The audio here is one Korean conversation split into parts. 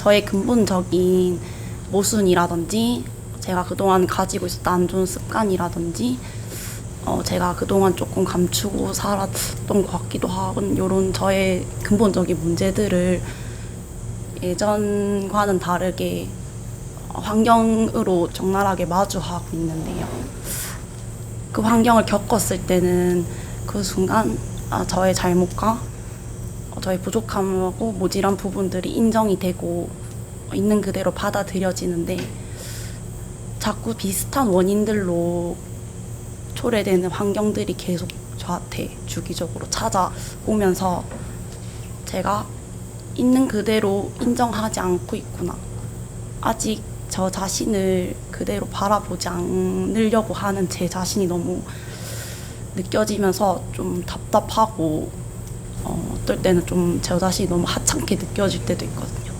저의 근본적인 모순이라든지 제가 그동안 가지고 있었던 안 좋은 습관이라든지 어, 제가 그동안 조금 감추고 살았던 것 같기도 하고 이런 저의 근본적인 문제들을 예전과는 다르게 환경으로 적나라하게 마주하고 있는데요. 그 환경을 겪었을 때는 그 순간 아, 저의 잘못과 어, 저의 부족함하고 모질한 부분들이 인정이 되고 있는 그대로 받아들여지는데 자꾸 비슷한 원인들로 초래되는 환경들이 계속 저한테 주기적으로 찾아오면서 제가 있는 그대로 인정하지 않고 있구나. 아직 저 자신을 그대로 바라보지 않으려고 하는 제 자신이 너무 느껴지면서 좀 답답하고 어, 어떨 때는 좀 저 자신이 너무 하찮게 느껴질 때도 있거든요.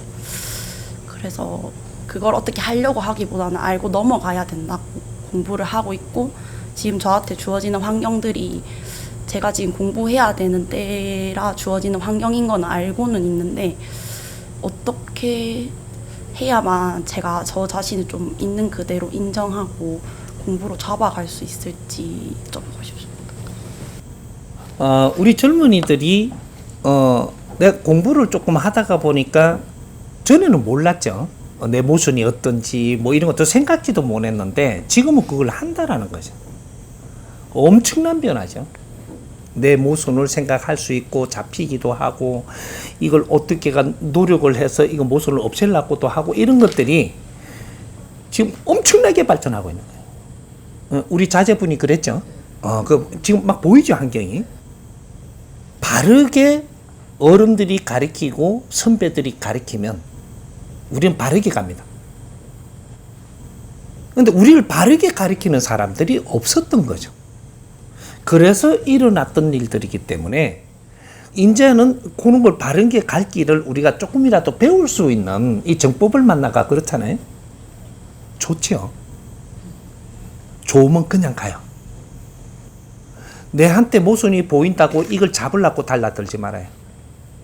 그래서 그걸 어떻게 하려고 하기보다는 알고 넘어가야 된다고 공부를 하고 있고 지금 저한테 주어지는 환경들이 제가 지금 공부해야 되는 때라 주어지는 환경인 건 알고는 있는데 어떻게 해야만 제가 저 자신을 좀 있는 그대로 인정하고 공부로 잡아갈 수 있을지 여쭤보고 싶습니다. 어, 우리 젊은이들이 어, 내가 공부를 조금 하다가 보니까 전에는 몰랐죠. 어, 내 모순이 어떤지 뭐 이런 것도 생각지도 못했는데 지금은 그걸 한다라는 거죠. 엄청난 변화죠. 내 모순을 생각할 수 있고 잡히기도 하고 이걸 어떻게 가 노력을 해서 이거 모순을 없애려고도 하고 이런 것들이 지금 엄청나게 발전하고 있는 거예요. 어, 우리 자제분이 그랬죠. 어, 그 지금 막 보이죠 환경이. 바르게 어른들이 가르치고 선배들이 가르치면 우리는 바르게 갑니다. 근데 우리를 바르게 가르치는 사람들이 없었던 거죠. 그래서 일어났던 일들이기 때문에 이제는 그런 걸 바른 게 갈 길을 우리가 조금이라도 배울 수 있는 이 정법을 만나가 그렇잖아요. 좋지요. 좋으면 그냥 가요. 내 한테 모순이 보인다고 이걸 잡으려고 달라들지 말아요.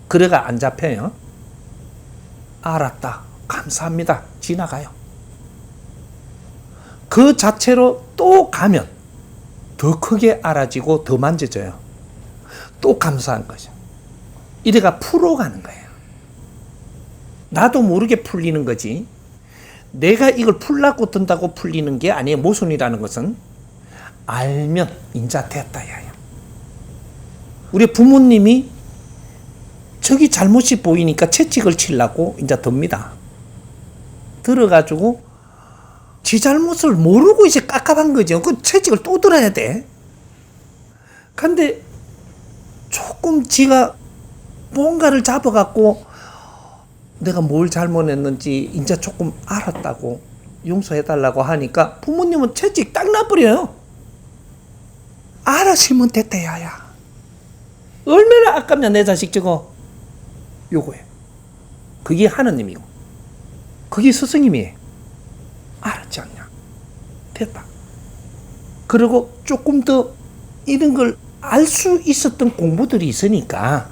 그래가 안 잡혀요. 알았다. 감사합니다. 지나가요. 그 자체로 또 가면 더 크게 알아지고 더 만져져요. 또 감사한 거죠. 이래가 풀어가는 거예요. 나도 모르게 풀리는 거지. 내가 이걸 풀라고 든다고 풀리는 게 아니에요. 모순이라는 것은 알면 인자 됐다 야야. 우리 부모님이 저기 잘못이 보이니까 채찍을 치려고 이제 듭니다. 들어가지고 지 잘못을 모르고 이제 깝깝한 거죠. 그 채찍을 또 들어야 돼. 근데 조금 지가 뭔가를 잡아갖고 내가 뭘 잘못했는지 이제 조금 알았다고 용서해달라고 하니까 부모님은 채찍 딱 놔버려요. 알았으면 됐다 야야. 얼마나 아깝냐 내 자식 저거. 요거예요. 그게 하느님이고 그게 스승님이에요. 알았지 않냐? 됐다. 그리고 조금 더 이런 걸 알 수 있었던 공부들이 있으니까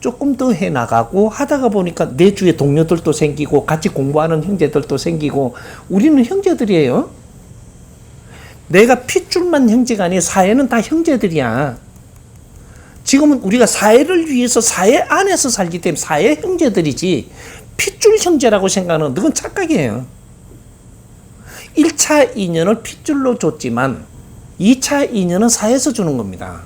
조금 더 해나가고 하다가 보니까 내 주위에 동료들도 생기고 같이 공부하는 형제들도 생기고 우리는 형제들이에요. 내가 핏줄만 형제가 아니라 사회는 다 형제들이야. 지금은 우리가 사회를 위해서 사회 안에서 살기 때문에 사회 형제들이지 핏줄 형제라고 생각하는 그건 착각이에요. 1차 인연을 핏줄로 줬지만 2차 인연은 사회에서 주는 겁니다.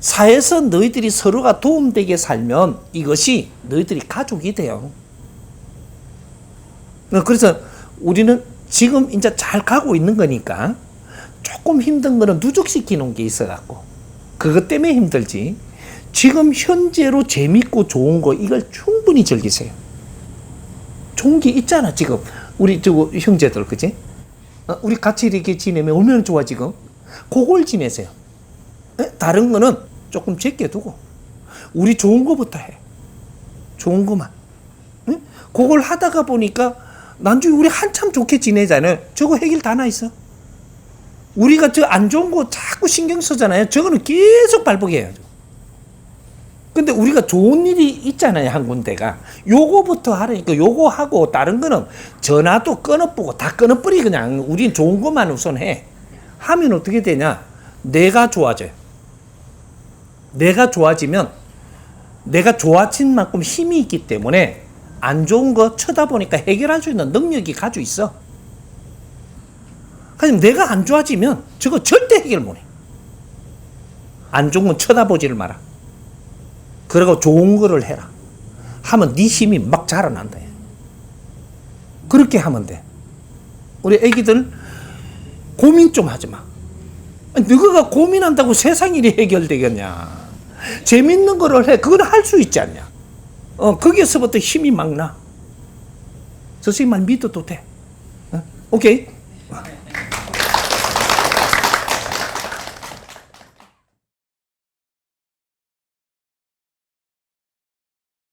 사회에서 너희들이 서로가 도움되게 살면 이것이 너희들이 가족이 돼요. 그래서 우리는 지금 이제 잘 가고 있는 거니까 조금 힘든 거는 누적시키는 게 있어갖고 그것 때문에 힘들지. 지금 현재로 재밌고 좋은 거 이걸 충분히 즐기세요. 좋은 게 있잖아 지금 우리 저 형제들 그지? 어, 우리 같이 이렇게 지내면 얼마나 좋아 지금? 그걸 지내세요. 에? 다른 거는 조금 제껴 두고 우리 좋은 거부터 해. 좋은 거만. 응? 그걸 하다가 보니까 난중에 우리 한참 좋게 지내잖아요. 저거 해결 다 나 있어. 우리가 저 안 좋은 거 자꾸 신경 쓰잖아요. 저거는 계속 발복해요. 근데 우리가 좋은 일이 있잖아요, 한 군데가. 요거부터 하라니까 요거 하고 다른 거는 전화도 끊어보고 다 끊어버리 그냥. 우린 좋은 것만 우선 해. 하면 어떻게 되냐? 내가 좋아져요. 내가 좋아지면 내가 좋아진 만큼 힘이 있기 때문에 안 좋은 거 쳐다보니까 해결할 수 있는 능력이 가지고 있어. 하지만 내가 안 좋아지면 저거 절대 해결 못 해. 안 좋은 건 쳐다보지를 마라. 그리고 좋은 거를 해라. 하면 네 힘이 막 자라난다. 그렇게 하면 돼. 우리 애기들 고민 좀 하지 마. 너가 고민한다고 세상 일이 해결되겠냐. 재밌는 거를 해. 그걸 할수 있지 않냐. 어, 거기에서부터 힘이 막 나. 선생님만 믿어도 돼. 어? 오케이?